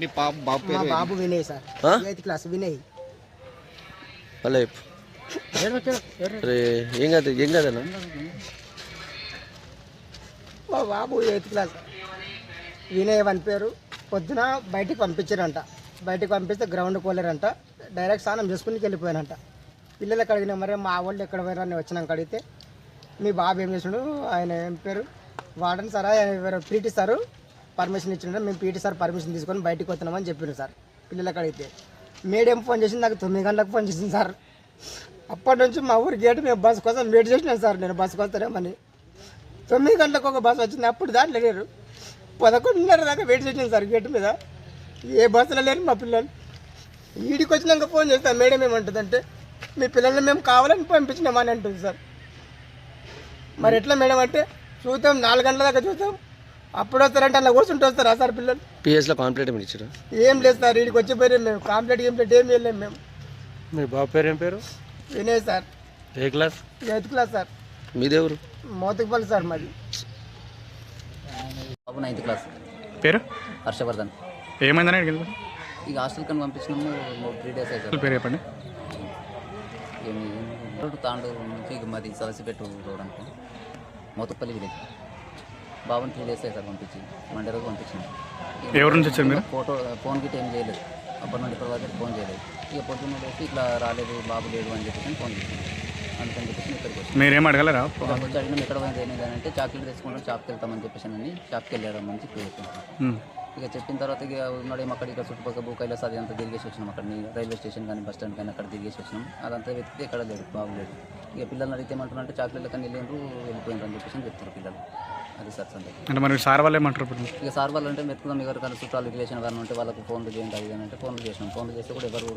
నీ పాప బాబు మా పేరు బాబు వినయ్ సార్. ఆ? Eighth class Vinay. చెప్పు. అరే ఏం కాదు ఏం కాదన్నా మా బాబు ఎయిత్ క్లాస్. వినయ్ అని పేరు. పొద్దున బయటికి పంపించారంట. బయటికి పంపిస్తే గ్రౌండ్ పోలేరంట డైరెక్ట్ స్నానం చేసుకుని వెళ్ళిపోయారంట. పిల్లలకు అడిగిన మరి మా వాళ్ళు ఎక్కడ పోయారు అని వచ్చినాక అడిగితే మీ బాబు ఏం చేసిండు? ఆయన ఏం పేరు? వాడని సార్? ఆయన పీటీ సారు? పర్మిషన్ ఇచ్చిండు మేము పీటీ సార్ పర్మిషన్ తీసుకొని బయటకు వస్తున్నామని చెప్పిండు సార్. పిల్లలకు అడిగితే. మేడం ఫోన్ చేసింది? నాకు తొమ్మిది గంటలకు ఫోన్ చేసింది సార్. అప్పటి నుంచి మా ఊరి గేట్ మేము బస్సు కోసం వెయిట్ చేసినాం సార్ నేను బస్సు వస్తానేమని తొమ్మిది గంటలకు ఒక బస్సు వచ్చింది. అప్పుడు దాంట్లో లేరు. పదకొండున్నర దాకా వెయిట్ చేసాను సార్ గేట్ మీద. ఏ బస్సులో లేరు మా పిల్లలు. ఈడికి వచ్చినాక ఫోన్ చేస్తాను మేడం ఏమంటుందంటే మీ పిల్లల్ని మేము కావాలని పంపించినామని అంటుంది సార్. మరి ఎట్లా మేడం అంటే చూద్దాం నాలుగు గంటల దాకా చూద్దాం. అప్పుడు వస్తారంటే అలా కూర్చుంటూ వస్తారా సార్ పిల్లలు పిఎస్లో కాంప్లీట్ ఏమి ఇచ్చారు ఏం లేదు సార్ వీడికి వచ్చిపోయి మేము కాంప్లీట్ కంప్లీట్ ఏం వెళ్ళలేము మేము మీ బాబు పేరు ఏం పేరు వినయ్ సార్ ఏ క్లాస్ ఎయిత్ క్లాస్ సార్ మీదెవరు మోతకుపల్లి సార్ మాది బాబు నైన్త్ క్లాస్ పేరు హర్షవర్ధన్ ఏమైందని అడిగింది ఇక హాస్టల్ కని పంపించినాము త్రీ డేస్ అవుతుంది పేరు చెప్పండి ఏమి తాండూరు నుంచి ఇక మాది సలసిపెట్టు రోడ్ అనుకో మోతపల్లి విలేజ్ బాబుని త్రీ డేస్ అవుతారు పంపించి మండే రోజు పంపించినాం. ఎవరి నుంచి వచ్చారు మీరు? ఫోటో ఫోన్ గిట్ ఏం చేయలేదు. అప్పటి నుండి ఇప్పటి వరకు ఫోన్ చేయలేదు. ఇక పొద్దున్న లేసి ఇట్లా రాలేదు బాబు లేదు అని చెప్పేసి ఫోన్ చేసింది అందుకని చెప్పేసి ఇక్కడికి వచ్చి మీరేం అడగలరా వచ్చి అడిగినాం ఎక్కడ పోయింది అంటే చాక్లెట్ తెచ్చుకుంటాం షాప్కి వెళ్తామని చెప్పేసి అని షాప్కి మంచి చెప్పి ఉమ్. ఇక చెప్పిన తర్వాత ఇక ఉన్నాడేమో అక్కడ ఇక్కడ చుట్టుపక్కల భూ కైలాస్ అది అంతా తిరిగేసి వచ్చినాం అక్కడ రైల్వే స్టేషన్ కానీ బస్ స్టాండ్ కానీ అక్కడ తిరిగేసి వచ్చినాం. అదంతా వెతికితే ఎక్కడ లేదు బాగులేదు ఇక పిల్లల్ని అడిగితే ఏమంటున్నారు అంటే చాక్లెట్ల కానీ వెళ్ళిండ్రు వెళ్ళిపోయిండ్రు అని చెప్పేసి చెప్తారు పిల్లలు. అది సార్ అంటే మరి సార్ వాళ్ళు ఏమంటారు ఇప్పుడు? ఇక సార్ వాళ్ళు అంటే వెతుకుదాం ఎవరికైనా చుట్టాలు రిలేషన్ కానీ ఉంటే వాళ్ళకి ఫోన్లు చేయండి అది అంటే ఫోన్లు చేసినాం. ఫోన్లు చేస్తే కూడా ఎవరు